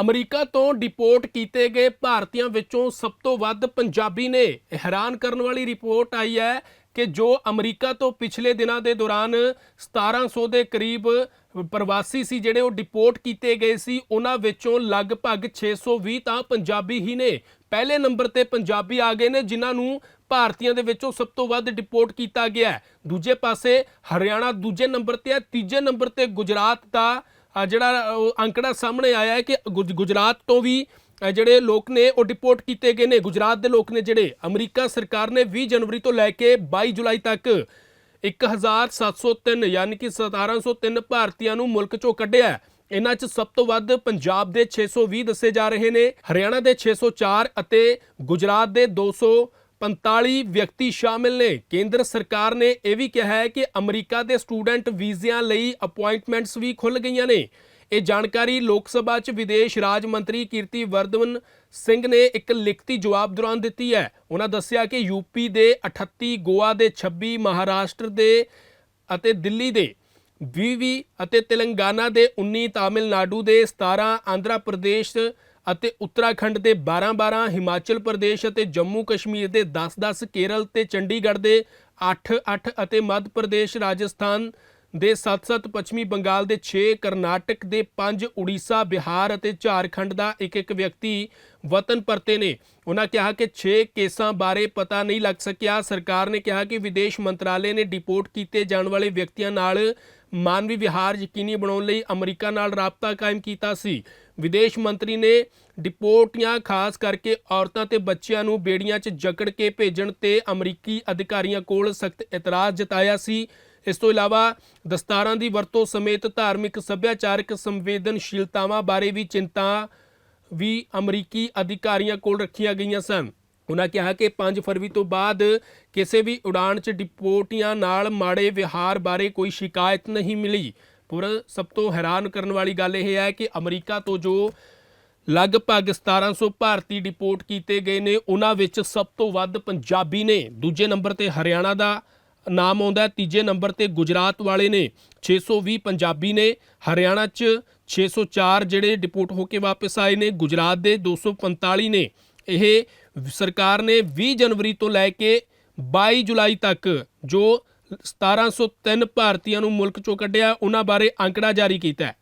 America ਤੋਂ deport ਕੀਤੇ ਗਏ ਭਾਰਤੀਆਂ ਵਿੱਚੋਂ ਸਭ ਤੋਂ ਵੱਧ ਪੰਜਾਬੀ ਨੇ ਹੈਰਾਨ ਕਰਨ ਵਾਲੀ ਰਿਪੋਰਟ ਆਈ ਹੈ ਕਿ ਜੋ ਅਮਰੀਕਾ ਤੋਂ ਪਿਛਲੇ ਦਿਨਾਂ ਦੇ ਦੌਰਾਨ 1700 ਦੇ ਕਰੀਬ ਪ੍ਰਵਾਸੀ ਸੀ ਜਿਹੜੇ ਉਹ ਡਿਪੋਰਟ ਕੀਤੇ ਗਏ ਸੀ, ਉਹਨਾਂ ਵਿੱਚੋਂ ਲਗਭਗ 620 ਤਾਂ ਪੰਜਾਬੀ ਹੀ ਨੇ। ਪਹਿਲੇ ਨੰਬਰ ਤੇ ਪੰਜਾਬੀ ਆ ਗਏ ਨੇ, ਜਿਨ੍ਹਾਂ ਨੂੰ ਭਾਰਤੀਆਂ ਦੇ ਵਿੱਚੋਂ ਸਭ ਤੋਂ ਵੱਧ ਡਿਪੋਰਟ ਕੀਤਾ ਗਿਆ ਦੂਜੇ ਪਾਸੇ ਹਰਿਆਣਾ ਦੂਜੇ ਨੰਬਰ ਤੇ ਹੈ, ਤੀਜੇ ਨੰਬਰ ਤੇ ਗੁਜਰਾਤ ਦਾ ਜਿਹੜਾ ਉਹ ਅੰਕੜਾ ਸਾਹਮਣੇ ਆਇਆ ਹੈ ਕਿ ਗੁਜ- ਗੁਜਰਾਤ ਤੋਂ ਵੀ ਜਿਹੜੇ ਲੋਕ ਨੇ, ਉਹ ਡਿਪੋਰਟ ਕੀਤੇ ਗਏ ਨੇ। ਗੁਜਰਾਤ ਦੇ ਲੋਕ ਨੇ ਜਿਹੜੇ, ਅਮਰੀਕਾ ਸਰਕਾਰ ਨੇ 20 ਜਨਵਰੀ ਤੋਂ ਲੈ ਕੇ 22 ਜੁਲਾਈ ਤੱਕ 1703 ਯਾਨੀ ਕਿ 1703 ਭਾਰਤੀਆਂ ਨੂੰ ਮੁਲਕ ਚੋਂ ਕੱਢਿਆ ਇਹਨਾਂ 'ਚ ਸਭ ਤੋਂ ਵੱਧ ਪੰਜਾਬ ਦੇ 620 ਦੱਸੇ ਜਾ ਰਹੇ ਨੇ, ਹਰਿਆਣਾ ਦੇ 604 ਅਤੇ ਗੁਜਰਾਤ ਦੇ 245 ਵਿਅਕਤੀ ਸ਼ਾਮਿਲ ਨੇ। ਕੇਂਦਰ ਸਰਕਾਰ ਨੇ ਇਹ ਵੀ ਕਿਹਾ ਹੈ ਕਿ ਅਮਰੀਕਾ ਦੇ ਸਟੂਡੈਂਟ ਵੀਜ਼ਿਆਂ ਲਈ ਅਪਾਇੰਟਮੈਂਟਸ ਵੀ ਖੁੱਲ ਗਈਆਂ ਨੇ। ਇਹ ਜਾਣਕਾਰੀ ਲੋਕ ਸਭਾ 'ਚ ਵਿਦੇਸ਼ ਰਾਜ ਮੰਤਰੀ ਕੀਰਤੀ ਵਰਧਵਨ ਸਿੰਘ ਨੇ ਇੱਕ ਲਿਖਤੀ ਜਵਾਬ ਦੌਰਾਨ ਦਿੱਤੀ ਹੈ। ਉਹਨਾਂ ਦੱਸਿਆ ਕਿ ਯੂਪੀ ਦੇ 38 ਗੋਆ ਦੇ 26 ਮਹਾਰਾਸ਼ਟਰ ਦੇ ਅਤੇ ਦਿੱਲੀ ਦੇ 20 ਅਤੇ ਤੇਲੰਗਾਨਾ ਦੇ 19 ਤਾਮਿਲਨਾਡੂ ਦੇ 17 ਆਂਧਰਾ ਪ੍ਰਦੇਸ਼ ਅਤੇ ਉੱਤਰਾਖੰਡ ਦੇ 12-12 ਹਿਮਾਚਲ ਪ੍ਰਦੇਸ਼ ਅਤੇ ਜੰਮੂ ਕਸ਼ਮੀਰ ਦੇ 10-10 ਕੇਰਲ ਤੇ ਚੰਡੀਗੜ੍ਹ ਦੇ 8-8 ਅਤੇ ਮੱਧ ਪ੍ਰਦੇਸ਼, ਰਾਜਸਥਾਨ ਦੇ 7-7 ਪੱਛਮੀ ਬੰਗਾਲ ਦੇ 6 ਕਰਨਾਟਕ ਦੇ 5 ਉੜੀਸਾ, ਬਿਹਾਰ ਅਤੇ ਝਾਰਖੰਡ ਦਾ ਇੱਕ ਇੱਕ ਵਿਅਕਤੀ ਵਤਨ ਪਰਤੇ ਨੇ। ਉਹਨਾਂ ਕਿਹਾ ਕਿ 6 ਕੇਸਾਂ ਬਾਰੇ ਪਤਾ ਨਹੀਂ ਲੱਗ ਸਕਿਆ। ਸਰਕਾਰ ਨੇ ਕਿਹਾ ਕਿ ਵਿਦੇਸ਼ ਮੰਤਰਾਲੇ ਨੇ ਡਿਪੋਰਟ ਕੀਤੇ ਜਾਣ ਵਾਲੇ ਵਿਅਕਤੀਆਂ ਨਾਲ ਮਾਨਵੀ ਵਿਹਾਰ ਯਕੀਨੀ ਬਣਾਉਣ ਲਈ ਅਮਰੀਕਾ ਨਾਲ ਰਾਬਤਾ ਕਾਇਮ ਕੀਤਾ ਸੀ। ਵਿਦੇਸ਼ ਮੰਤਰੀ ਨੇ ਡਿਪੋਰਟੀਆਂ ਖਾਸ ਕਰਕੇ ਔਰਤਾਂ ਤੇ ਬੱਚਿਆਂ ਨੂੰ ਬੇੜੀਆਂ 'ਚ ਜਕੜ ਕੇ ਭੇਜਣ ਤੇ ਅਮਰੀਕੀ ਅਧਿਕਾਰੀਆਂ ਕੋਲ ਸਖਤ ਇਤਰਾਜ਼ ਜਤਾਇਆ ਸੀ। ਇਸ ਤੋਂ ਇਲਾਵਾ ਦਸਤਾਰਾਂ ਦੀ ਵਰਤੋਂ ਸਮੇਤ ਧਾਰਮਿਕ ਸੱਭਿਆਚਾਰਕ ਸੰਵੇਦਨਸ਼ੀਲਤਾਵਾਂ ਬਾਰੇ ਵੀ ਚਿੰਤਾ ਵੀ ਅਮਰੀਕੀ ਅਧਿਕਾਰੀਆਂ ਕੋਲ ਰੱਖੀਆਂ ਗਈਆਂ ਸਨ। ਉਹਨਾਂ ਕਿਹਾ ਕਿ 5 ਫਰਵਰੀ ਤੋਂ ਬਾਅਦ ਕਿਸੇ ਵੀ ਉਡਾਣ 'ਚ ਡਿਪੋਟੀਆਂ ਨਾਲ ਮਾੜੇ ਵਿਹਾਰ ਬਾਰੇ ਕੋਈ ਸ਼ਿਕਾਇਤ ਨਹੀਂ ਮਿਲੀ। ਪਰ ਸਭ ਤੋਂ ਹੈਰਾਨ ਕਰਨ ਵਾਲੀ ਗੱਲ ਇਹ ਹੈ ਕਿ ਅਮਰੀਕਾ ਤੋਂ ਜੋ ਲਗਭਗ 1700 ਭਾਰਤੀ ਡਿਪੋਰਟ ਕੀਤੇ ਗਏ ਨੇ ਉਹਨਾਂ ਵਿੱਚ ਸਭ ਤੋਂ ਵੱਧ ਪੰਜਾਬੀ ਨੇ। ਦੂਜੇ ਨੰਬਰ ਤੇ ਹਰਿਆਣਾ ਦਾ ਨਾਮ ਆਉਂਦਾ ਤੀਜੇ ਨੰਬਰ ਤੇ ਗੁਜਰਾਤ ਵਾਲੇ ਨੇ 620 ਪੰਜਾਬੀ ਨੇ। ਹਰਿਆਣਾ 'ਚ 604 ਜਿਹੜੇ ਡਿਪੋਰਟ ਹੋ ਕੇ ਵਾਪਸ ਆਏ ਨੇ, ਗੁਜਰਾਤ ਦੇ 245 ਨੇ। ਇਹ ਸਰਕਾਰ ਨੇ 20 ਜਨਵਰੀ ਤੋਂ ਲੈ ਕੇ 22 ਜੁਲਾਈ ਤੱਕ ਜੋ 1703 ਭਾਰਤੀਆਂ ਨੂੰ ਮੁਲਕ ਚੋਂ ਕੱਢਿਆ, ਉਹਨਾਂ ਬਾਰੇ ਅੰਕੜਾ ਜਾਰੀ ਕੀਤਾ ਹੈ।